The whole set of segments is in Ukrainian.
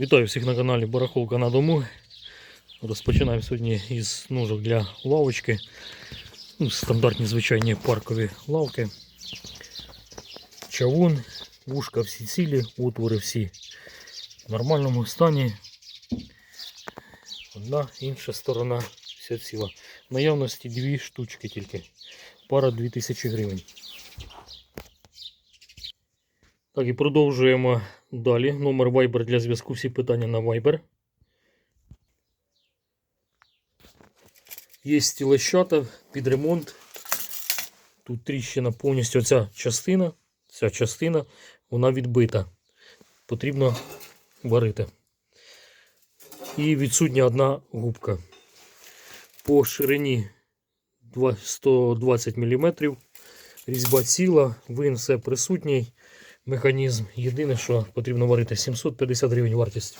Вітаю всіх на каналі Барахолка на дому. Розпочинаємо сьогодні із ножок для лавочки. Ну, стандартні звичайні паркові лавки. Чавун, вушка всі цілі, отвори всі в нормальному стані. Одна, інша сторона вся ціла. Наявності дві штучки тільки. Пара 2000 гривень. Так, і продовжуємо далі. Номер Viber для зв'язку. Всі питання на Viber. Є стілещата під ремонт. Тут тріщина повністю ця частина. Ця частина вона відбита. Потрібно варити. І відсутня одна губка. По ширині 120 мм. Різьба ціла, вин все присутній механізм. Єдине, що потрібно варити 750 гривень вартість.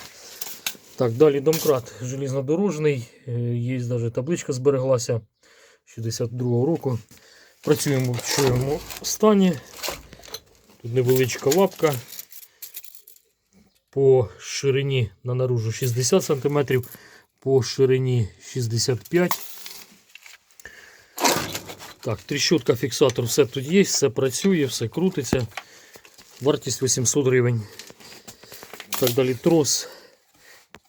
Так, далі домкрат железнодорожний. Е, Є навіть табличка збереглася 62-го року. Працюємо в чуємо стані. Тут невеличка лапка. По ширині на наружу 60 см, по ширині 65 Так, тріщотка, фіксатор, все тут є, все працює, все крутиться. Вартість 800 гривень. Так далі трос.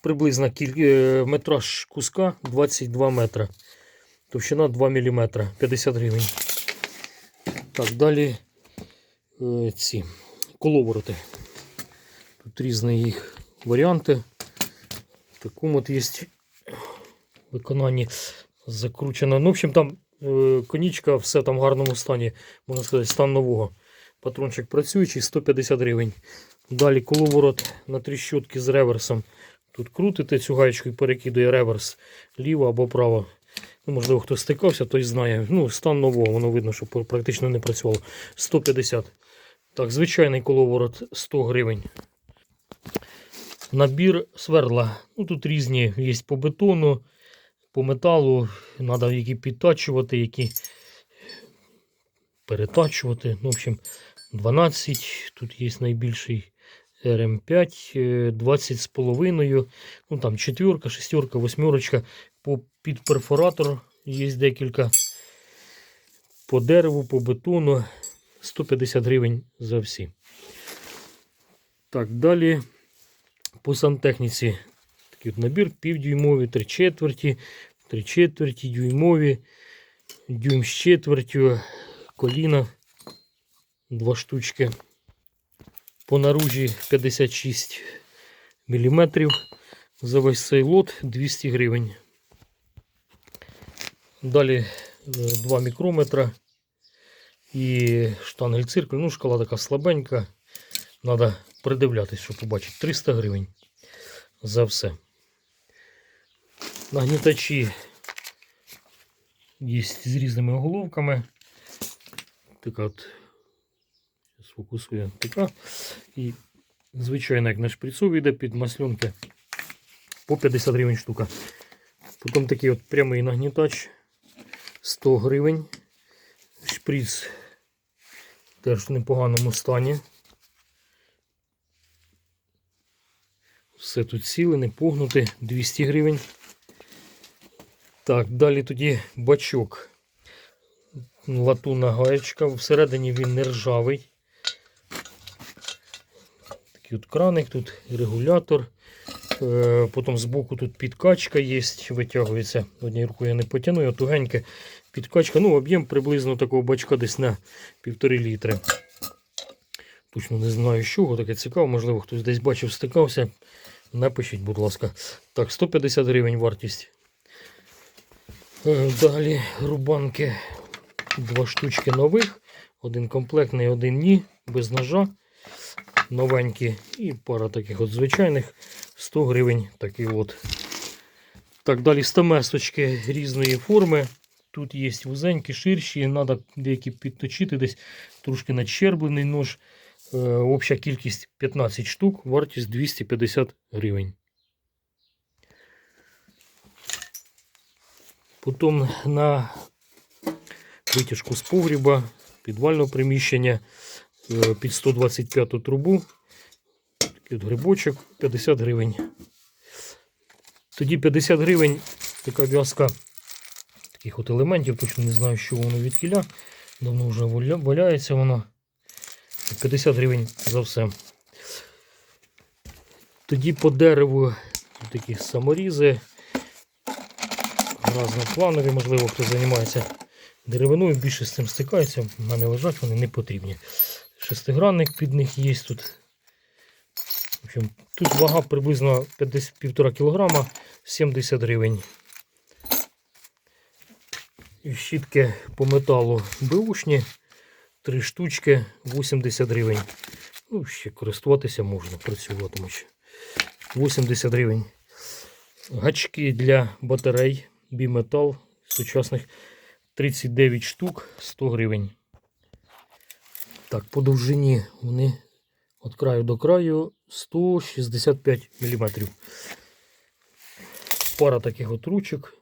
Приблизно е, метраж куска 22 метра. Товщина 2 мм, 50 гривень. Так, далі е, ці коловороти. Тут різні їх варіанти. В такому от є виконанні закручено. Ну, в общем, там е, конічка, все там в гарному стані, можна сказати, стан нового. Патрончик працюючий 150 гривень. Далі коловорот на тріщотки з реверсом. Тут крутите цю гаєчку і перекидує реверс ліво або право. Ну, можливо, хто стикався, той знає. Ну, стан нового, воно видно, що практично не працювало. 150. Так, звичайний коловорот 100 гривень. Набір сверла. Ну, тут різні є по бетону, по металу. Треба які підтачувати, які перетачувати. Ну, в общем, 12. Тут є найбільший РМ5, е, 20 з половиною. Ну там четверка, шестерка, восьмерочка. По під перфоратор є декілька. По дереву, по бетону 150 гривень за всі. Так, далі по сантехніці. Такий от набір півдюймові, три четверті, три четверті, дюймові, дюйм з четвертю, коліна, два штучки. По наружі 56 мм. За весь цей лот 200 гривень. Далі е, 2 мікрометра і штангель циркуль. Ну, шкала така слабенька. Треба придивлятись, щоб побачити. 300 гривень за все. Нагнітачі є з різними головками. Така от сфокусує така. І звичайно, як на шприцу йде під маслюнки по 50 гривень штука. Потім такий от прямий нагнітач 100 гривень. Шприц теж в непоганому стані. Все тут ціле, не погнуте, 200 гривень. Так, далі тоді бачок. Латунна гаєчка. Всередині він не ржавий. Такий от краник, тут регулятор. Е, Потім збоку тут підкачка є, витягується. Однією рукою я не потягну, його тугеньке. Підкачка, ну, об'єм приблизно такого бачка десь на півтори літри. Точно не знаю, з чого таке цікаво, можливо, хтось десь бачив, стикався. Напишіть, будь ласка. Так, 150 гривень вартість. Е, Далі рубанки. Два штучки нових. Один комплектний, один ні, без ножа. Новенькі. І пара таких от звичайних. 100 гривень такий от. Так, далі стамесочки різної форми. Тут є вузенькі, ширші, треба деякі підточити, десь трошки начерблений нож. Е, Обща кількість 15 штук, вартість 250 гривень. Потім на витяжку з погріба, підвального приміщення е, під 125 трубу. От грибочок 50 гривень. Тоді 50 гривень така в'язка таких от елементів, точно не знаю, що воно від кіля. Давно вже валяється воно. 50 гривень за все. Тоді по дереву такі саморізи. Разнопланові, можливо, хто займається деревиною, більше з цим стикається. В мене лежать, вони не потрібні. Шестигранник під них є тут. В общем, тут вага приблизно 1,5 кг, 70 гривень. І щітки по металу беушні, 3 штучки, 80 гривень. Ну, ще користуватися можна, працюватимуть. 80 гривень. Гачки для батарей біметал сучасних 39 штук 100 гривень. Так, по довжині вони від краю до краю 165 мм. Пара таких от ручок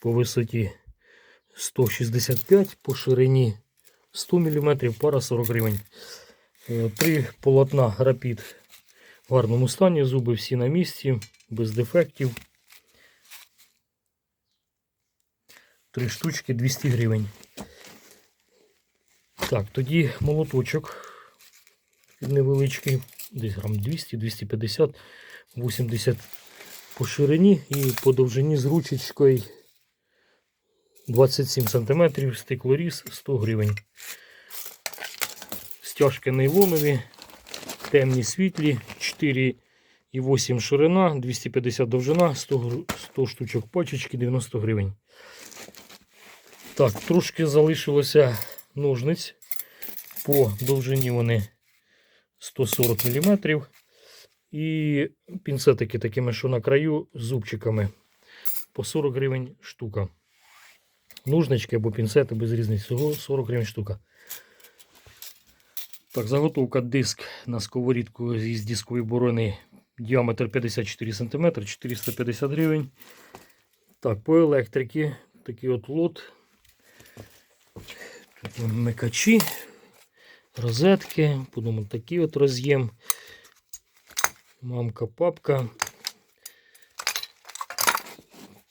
по висоті 165, по ширині 100 мм, пара 40 гривень. Е, Три полотна рапід в гарному стані, зуби всі на місці, без дефектів. Три штучки 200 гривень. Так, тоді молоточок невеличкий, десь грам 200, 250, 80 по ширині і по довжині з ручечкою 27 см, стеклоріз 100 гривень. Стяжки нейлонові, темні світлі, 4,8 ширина, 250 довжина, 100, 100 штучок пачечки, 90 гривень. Так, трошки залишилося ножниць. По довжині вони 140 мм. І пінцетики такими, що на краю зубчиками. По 40 гривень штука. Ножнички або пінцети без різниці. Всього 40 гривень штука. Так, заготовка диск на сковорідку із дискової борони. Діаметр 54 см, 450 гривень. Так, по електриці такий от лот. Тут микачі, розетки, потім такий от роз'єм. Мамка, папка.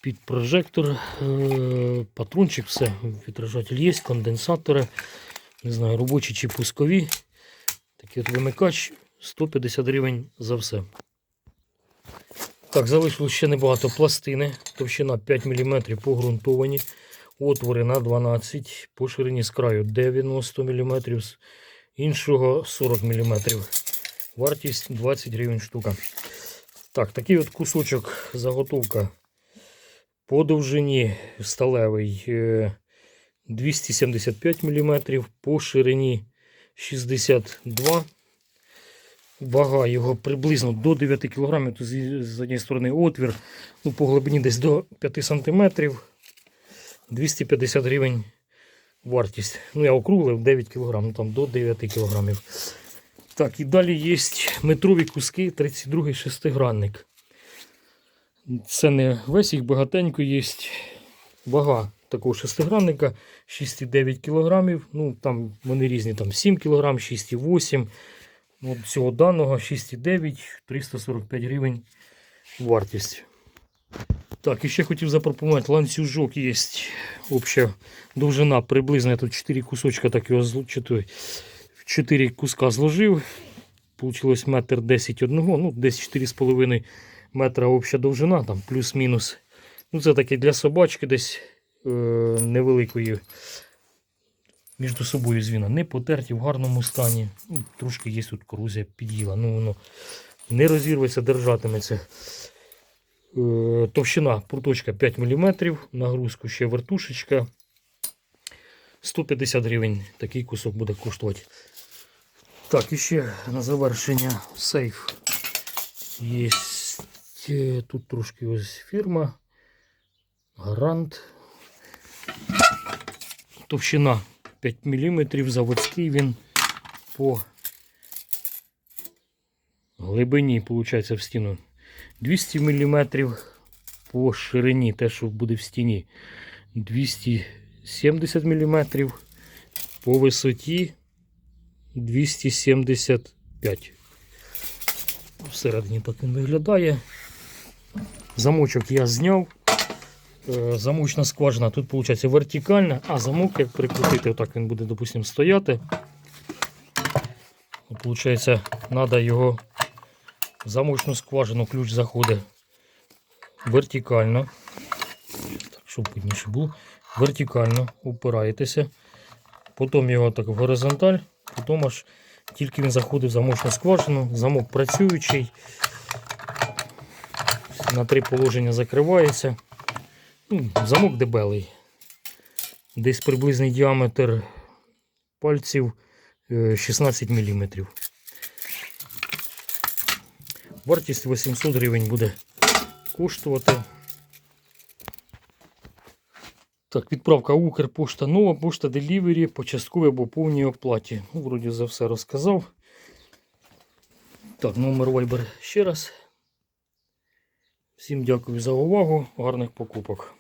Під прожектор, е, патрончик, все, відражатель є, конденсатори, не знаю, робочі чи пускові. Такий от вимикач 150 гривень за все. Так, залишилось ще небагато пластини. Товщина 5 мм погрунтовані. Отвори на 12, по ширині з краю 90 мм, іншого 40 мм. Вартість 20 гривень штука. Так, такий от кусочок заготовка по довжині сталевий е, 275 мм, по ширині 62 Вага його приблизно до 9 кг. З однієї сторони отвір, ну, по глибині десь до 5 см. 250 гривень вартість. Ну, я округлив 9 кг, ну там до 9 кг. Так, і далі є метрові куски 32 шестигранник. Це не весь їх багатенько є. Вага такого шестигранника 6,9 кг. Ну, там вони різні, там 7 кг, 6,8 От цього даного 6,9, 345 гривень вартість. Так, і ще хотів запропонувати ланцюжок є. Обща довжина приблизно я тут 4 кусочка так його зл- чи 4 куска зложив. Получилось метр 10 одного, ну десь 4,5 метра обща довжина, там плюс-мінус. Ну, це таке для собачки десь е, невеликої між собою звіна. Не потерті в гарному стані. Ну, трошки є тут корозія під'їла. Ну, воно не розірветься, держатиметься. Е, Товщина пруточка 5 мм, нагрузку ще вертушечка. 150 гривень такий кусок буде коштувати. Так, і ще на завершення сейф. Є е, тут трошки ось фірма. Гарант. Товщина 5 мм, заводський він по глибині, виходить, в стіну 200 мм, по ширині, те, що буде в стіні, 270 мм, по висоті 275. Всередині так він виглядає. Замочок я зняв. Е, Замочна скважина тут виходить вертикальна, а замок, як прикрутити, отак він буде, допустимо, стояти. Получається, треба його замочну скважину ключ заходить вертикально. Так, щоб видніше було. Вертикально упираєтеся. Потім його так в горизонталь, потім аж тільки він заходить в замочну скважину, замок працюючий. На три положення закривається. Ну, замок дебелий. Десь приблизний діаметр пальців е, 16 мм. Вартість 800 гривень буде коштувати. Так, відправка Укрпошта, нова пошта Делівері по частковій або повній оплаті. Ну, вроді за все розказав. Так, номер Viber ще раз. Всім дякую за увагу. Гарних покупок.